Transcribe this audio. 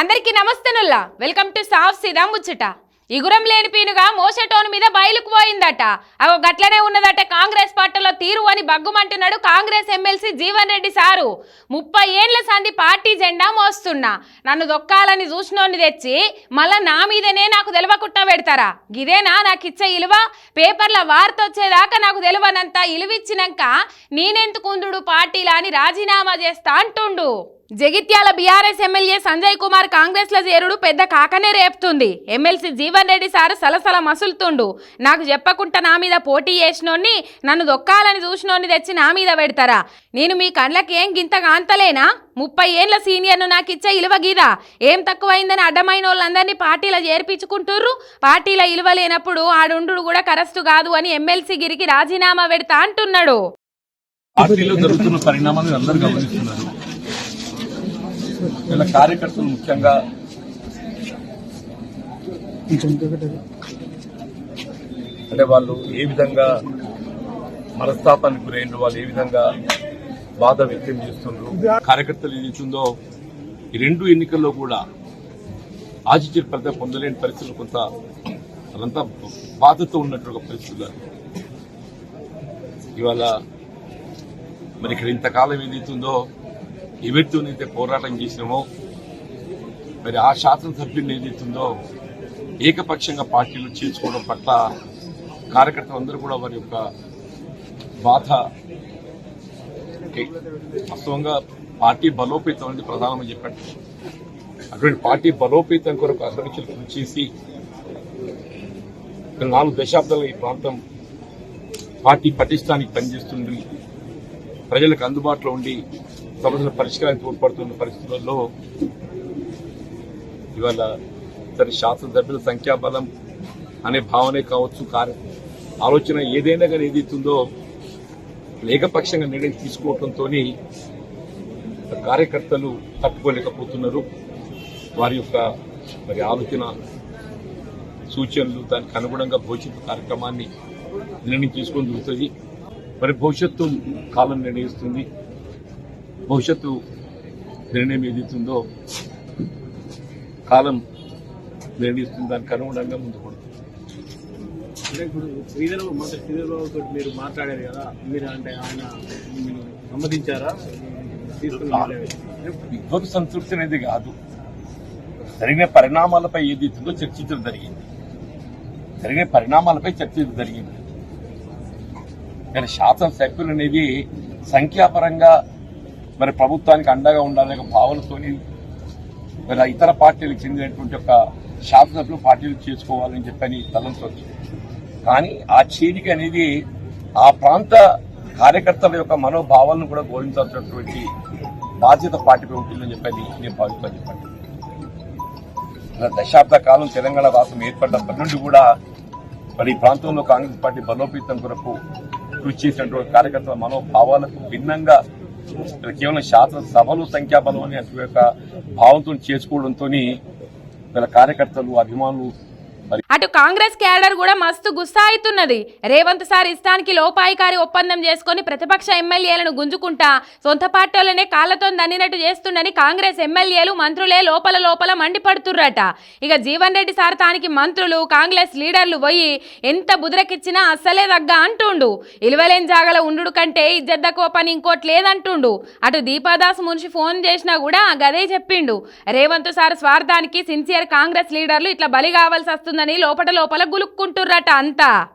అందరికీ నమస్తేనుల్లా. Welcome to సాఫ్ సీదా ముచ్చట. ఇగురం లేని పీనుగా మోసటోన్ మీద బయలుకు పోయిందట. అగో గట్లనే ఉన్నదట కాంగ్రెస్ పార్టీలో తీరు అని బగ్గుమంటున్నాడు Congress MLC Jeevan Reddy sir. ముప్పై ఏండ్ల సంది పార్టీ జెండా మోస్తున్నా. నన్ను దొక్కాలని చూసినోని తెచ్చి మళ్ళా నా మీదనే నాకు తెలవకుండా పెడతారా? గిదేనా నాకు ఇచ్చే ఇలువ? పేపర్ల వార్త వచ్చేదాకా నాకు తెలియనంత ఇలువిచ్చినాక నేనెందుకుందుడు పార్టీలా అని రాజీనామా చేస్తా అంటుండు. జగిత్యాల బీఆర్ఎస్ ఎమ్మెల్యే సంజయ్ కుమార్ కాంగ్రెస్లో చేరుడు పెద్ద కాకనే రేపుతుంది. ఎమ్మెల్సీ జీవన్ రెడ్డి సార్ సలసల మసులుతుండు. నాకు చెప్పకుండా నా మీద పోటీ చేసినోన్ని నన్ను దొక్కాలని చూసినోన్ని తెచ్చి నా మీద పెడతారా? నేను మీ కండ్లకి ఏం గింత కాంతలేనా? ముప్పై ఏండ్ల సీనియర్ను నాకు ఇచ్చే ఇలువ గీదా ఏం తక్కువైందని అడ్డమైన వాళ్ళందరినీ పార్టీలో చేర్పించుకుంటుర్రు? పార్టీలో ఇలువ లేనప్పుడు ఆడుండు కూడా కరస్తు కాదు అని ఎమ్మెల్సీ గిరికి రాజీనామా పెడతా అంటున్నాడు. పార్టీలో జరుగుతున్న పరిణామాలు అందరూ గమనిస్తున్నారు. ఇలా కార్యకర్తలు ముఖ్యంగా అంటే వాళ్ళు ఏ విధంగా మనస్తాపానికి గురైండ్రు వాళ్ళు ఏ విధంగా బాధ వ్యక్తం చేస్తుండ్రు కార్యకర్తలు ఏదైతుందో ఈ రెండు ఎన్నికల్లో కూడా ఆచిత్య ఫలిత పొందలేని పరిస్థితులు కొంత అదంతా బాధతో ఉన్నట్టు ఒక పరిస్థితులు ఇవాళ మరి ఇక్కడ ఇంతకాలం ఏదైతుందో ఎవరితోనైతే పోరాటం చేసినామో మరి ఆ శాసనసభ్యుని ఏదైతుందో ఏకపక్షంగా పార్టీలు చేర్చుకోవడం పట్ల కార్యకర్తలు అందరూ కూడా వారి యొక్క బాధ వాస్తవంగా పార్టీ బలోపేతం అనేది ప్రధానమని చెప్పండి అటువంటి పార్టీ బలోపేతం కొరకు అసలు కృషి చేసి నాలుగు దశాబ్దాలు ఈ ప్రాంతం పార్టీ పటిష్టానికి పనిచేస్తుంది ప్రజలకు అందుబాటులో ఉండి సమస్యల పరిష్కారానికి తోడ్పడుతున్న పరిస్థితులలో ఇవాళ సరే శాసనసభ్యుల సంఖ్యాబలం అనే భావనే కావచ్చు కార్య ఆలోచన ఏదైనా కానీ ఏదైతుందో ఏకపక్షంగా నిర్ణయం తీసుకోవడంతో కార్యకర్తలు తట్టుకోలేకపోతున్నారు. వారి యొక్క మరి ఆలోచన సూచనలు దానికి అనుగుణంగా భవిష్యత్తు కార్యక్రమాన్ని నిర్ణయం తీసుకొని జరుగుతుంది మరి భవిష్యత్తు కాలం నిర్ణయిస్తుంది. భవిష్యత్తు నిర్ణయం ఏదైతుందో కాలం నిర్ణయిస్తుంది. దానికి అనుగుణంగా ముందుకు అంటే ఇప్పుడు శ్రీధర్ మొదటి శ్రీధర్ బాబు తోటి మీరు మాట్లాడారు కదా మీరు అంటే ఆయన సమ్మతించారా విద్వత్ సంతృప్తి అనేది కాదు. జరిగిన పరిణామాలపై ఏదైతుందో చర్చించడం జరిగింది. జరిగిన పరిణామాలపై చర్చించడం జరిగింది. కానీ శాసనసభ్యులు అనేది సంఖ్యాపరంగా మరి ప్రభుత్వానికి అండగా ఉండాలనే ఒక భావనతోని మరి ఇతర పార్టీలకు చెందినటువంటి ఒక శాసనసభ్యులు పార్టీలు చేసుకోవాలని చెప్పని తలంచవచ్చు కానీ ఆ చేరిక అనేది ఆ ప్రాంత కార్యకర్తల యొక్క మనోభావాలను కూడా గౌరవించాల్సినటువంటి బాధ్యత పార్టీపై ఉంటుందని చెప్పని నేను భావిస్తాను చెప్పండి. దశాబ్ద కాలం తెలంగాణ రాష్ట్రం ఏర్పడినప్పటి నుండి కూడా మరి ఈ ప్రాంతంలో కాంగ్రెస్ పార్టీ బలోపేతం కొరకు కృషి చేసినటువంటి కార్యకర్తల మనోభావాలకు భిన్నంగా మరి కేవలం శాసన సభలు సంఖ్యాబలం అనే అటు యొక్క భావంతో చేసుకోవడంతో వీళ్ళ కార్యకర్తలు అభిమానులు అటు కాంగ్రెస్ క్యాడర్ కూడా మస్తు గుస్సా అవుతున్నది రేవంత్ సార్ ఇష్టానికి లోపాయికారి ఒప్పందం చేసుకొని ప్రతిపక్ష ఎమ్మెల్యేలను గుంజుకుంటా సొంత పార్టీలనే కాళ్ళతో దన్నినట్టు చేస్తుండని కాంగ్రెస్ ఎమ్మెల్యేలు మంత్రులే లోపల లోపల మండిపడుతుర్రట. ఇక జీవన్ రెడ్డి సార్ తానికి మంత్రులు కాంగ్రెస్ లీడర్లు పోయి ఎంత బుదరకిచ్చినా అస్సలే తగ్గ అంటుండు. ఇలువలేని జాగల ఉండు కంటే ఇజ్జద్దకో పని ఇంకోటి లేదంటుండు. అటు దీపాదాస్ మున్షి ఫోన్ చేసినా కూడా గదే చెప్పిండు. రేవంత్ సార్ స్వార్థానికి సిన్సియర్ కాంగ్రెస్ లీడర్లు ఇట్లా బలి కావాల్సి వస్తుందని లోపల లోపల గులుక్కుంటుర్రట అంతా.